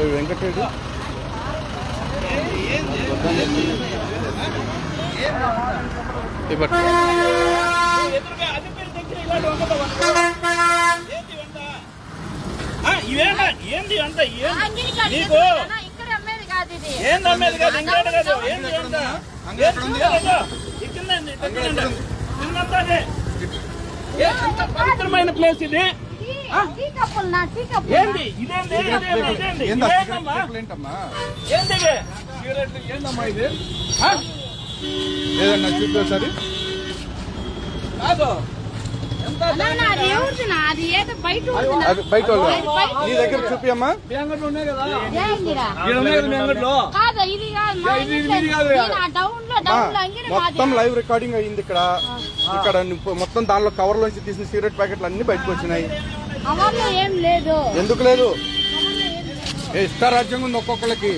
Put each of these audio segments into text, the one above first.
ఏ వెంకటరెడ్డి. ఏంది అంత? నీకు? ఇక్కడ ఏంది అమ్మేది కాదు? ఇంకోటి కాదు? ఏంది అంత ఎంత పవిత్రమైన ప్లేస్ ఇది? ఏంది? ఇదేంది? ఇదేంది? ఏందా? సిగరెట్లు? ఏందమ్మా ఇది? చూపి ఒకసారి. కాదు. బయట నా. దగ్గర చూపియమ్మా. మొత్తం లైవ్ రికార్డింగ్ అయ్యింది ఇక్కడ. ఇక్కడ మొత్తం దానిలో కవర్ లోంచి తీసిన సిగరెట్ ప్యాకెట్లు అన్ని బయటకు వచ్చినాయి. అవర్లో ఏం లేదు. ఎందుకు లేదు? ఏ ఇష్టారాజ్యం ఉంది ఒక్కొక్కరికి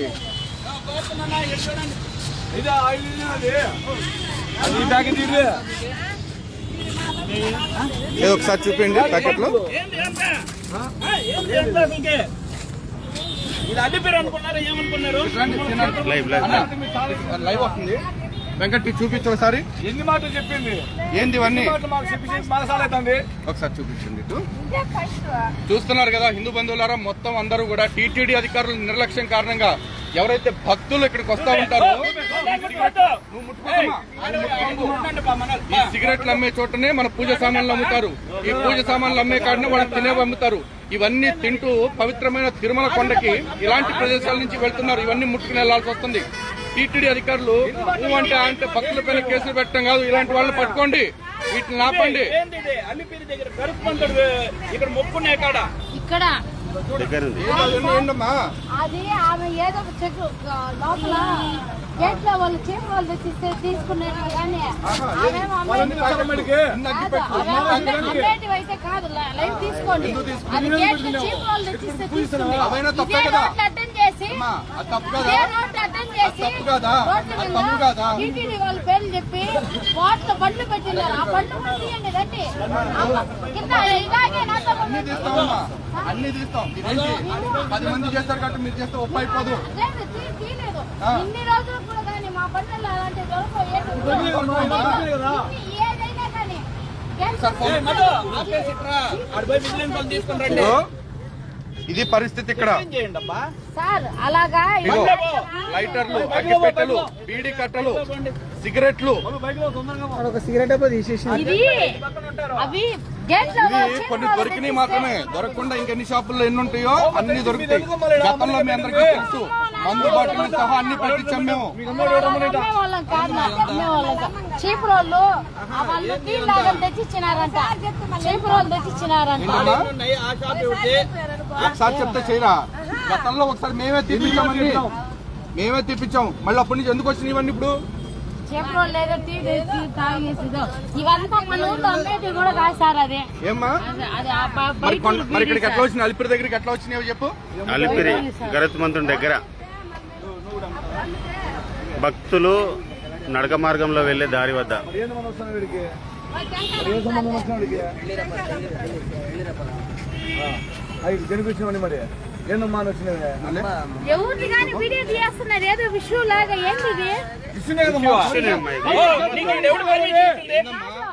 ఏదో ఒకసారి చూపించండి ప్యాకెట్లు. అంత అసలుకి? ఇది అడ్డిపేరు అనుకున్నారా? ఏమనుకున్నారు? లైవ్ వస్తుంది. వెంకట్ చూపించు ఒకసారి ఎన్ని మాటలు చెప్పింది ఏంది ఇవన్నీ ఒకసారి చూపించండి చూస్తున్నారు కదా హిందూ బంధువులారా మొత్తం అందరూ కూడా టీటీడీ అధికారుల నిర్లక్ష్యం కారణంగా ఎవరైతే భక్తులు ఇక్కడికి వస్తా ఉంటారో. ఈ సిగరెట్లు అమ్మే చోటనే మన పూజ సామాన్లు అమ్ముతారు ఈ పూజ సామాన్లు అమ్మే కాడనే వాళ్ళు తినేవి అమ్ముతారు ఇవన్నీ తింటూ పవిత్రమైన తిరుమల కొండకి ఇలాంటి ప్రదేశాల నుంచి వెళ్తున్నారు ఇవన్నీ ముట్టుకుని వెళ్ళాల్సి వస్తుంది టీటీడీ అధికారులు నువ్వు అంటే అంటే భక్తుల పైన కేసులు పెట్టడం కాదు ఇలాంటి వాళ్ళని పట్టుకోండి వీటిని ఆపండి ఇక్కడ మొక్కునే కాడ. ఇక్కడ. ఇవన్నీ ఏంటమ్మా అది? ఆమె ఏదో ఒక చెక్ లోపల గేట్లో వాళ్ళు చీఫ్ వాళ్ళు తెచ్చిస్తే తీసుకున్నారు కానీ ఆమెమో అమ్మేటి కాదు, అవేమో అమ్మేటివి అయితే కాదు లై- లైవ్ తీసుకోండి. అది గేట్లో చీఫ్ వాళ్ళు తెచ్చిస్తే తీసుకున్నారు చేసి తప్పు కదా? తప్పు కదా? రోడ్ల అది మీద తప్పు కదా? టీటీడీ వాళ్ళ పేర్లు చెప్పి వాటిలో బండ్లు పెట్టినారు ఆ బండ్లు కూడా తీయండి రండి ఆ కింద ఇలాగే నాతో అన్ని తీస్తామమ్మా అన్ని తీస్తాం? పది మంది చేస్తారు కాబట్టి మీరు చేస్తే ఒప్పు అయిపోదు లేదు, తీ- తీయలేదు. ఆ. ఇన్ని రోజులు కూడా కానీ మా బండ్లలో అలాంటి దొరకవు. ఏది ఇన్ని ఏదైనా కానీ సార్, ఫోన్ తీసుకుని రండి ఇది పరిస్థితి ఇక్కడ. లైటర్లు అగ్గిపెట్టెలు బీడీ కట్టలు సిగరెట్లు. కొన్ని దొరికినాయి మాత్రమే. దొరకకుండా ఇంకెన్ని షాపుల్లో ఎన్ని ఉంటాయో అన్ని దొరుకుతాయి. గతంలో మీ అందరికీ తెలుసు. మందు బాటిల్ సహా అన్ని పట్టించాం మేము. చీప్ రోళ్ళు వాళ్ళు తీలాగా తెచ్చిచ్చినారంట. చీప్ రోళ్ళు తెచ్చిచ్చినారంట. ఒకసారి చెప్తే చేయరా? గతంలో ఒకసారి మేమే తీపించామని మేమే తీపించాం మళ్ళీ అప్పటి నుంచి ఎందుకు వచ్చినాయి ఇవన్నీ ఇప్పుడు? మరి ఇక్కడికి ఎట్లా అలిపిరి దగ్గరికి ఎట్లా వచ్చినాయో చెప్పు. అలిపిరి గరుత్మంతుని దగ్గర. భక్తులు నడక మార్గంలో వెళ్ళే దారి వద్ద. అవి దేనికి వచ్చినామని మరి? ఏందమ్మా అని వచ్చినవి ఎవరిది కానీ వీడియో తీస్తున్నారు ఏదో విషయం లాగా ఇది ఈడ ఎవరు పర్మిషన్ ఇచ్చింది?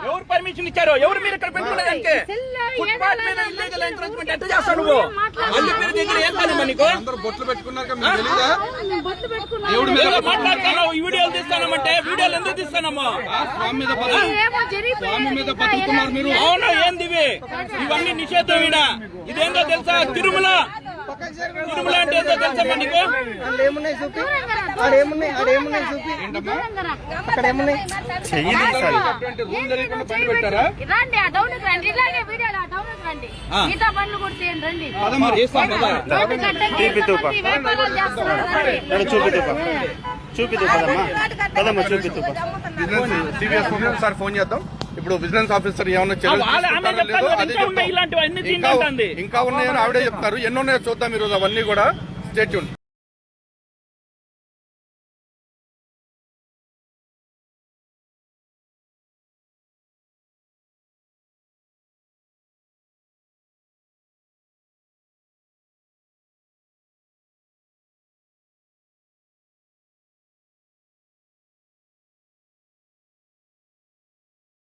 ఎవరు పర్మిషన్ ఇచ్చారు? ఎవరు మీరు ఇక్కడ పెట్టుకునేదానికి సెల్లో ఫుట్పాత్ మీద ఇల్లీగల్ ఎంకరేజ్మెంట్ ఎట్లా చేస్తావు నువ్వు? అల్లిపేరు దగ్గర ఏం మరి నీకు? అందరూ బొట్లు పెట్టుకున్నారు మాట్లాడుతున్నావు? ఈ వీడియోలు తీస్తానమంటే వీడియోలు ఎందుకు తీస్తానమ్మా? స్వామి మీద స్వామి మీద బతుకుతున్నారు మీరు? అవును ఏంది ఇవి? ఇవన్నీ నిషేధం ఈడ. ఇదేందో తెలుసా? తిరుమల తిరుమల అంటే ఏందో తెలుసా మరి నీకు చెయ్యి తీసాలి అటువంటి రూల్ తెలియకుండా బండి పెట్టారా? రండి ఆ డౌన్ రండి. ఇలాగే వీడియోలో ఆ డౌన్ రండి. మిగతా బండ్లు కూడా తీయండి రండి. పద మరి చేస్తాం కదా రోడ్డు కట్టండి, తీపి తూప. ఎంతమంది వ్యాపారాలు చేస్తున్నారు. రండి. నన్ను చూపితుపా చూపితు పదమ్మా పదమ్మా చూపితుపా విజిలెన్స్ సిబిఎస్ ఒకసారి ఫోన్ చేద్దాం. ఇప్పుడు విజిలెన్స్ ఆఫీసర్ ఏమన్నా చర్యలు ఇంకా ఉన్నాయని ఆవిడే చెప్తారు. ఎన్ని ఉన్నాయో చూద్దాం ఈరోజు అవన్నీ కూడా. స్టేట్యూన్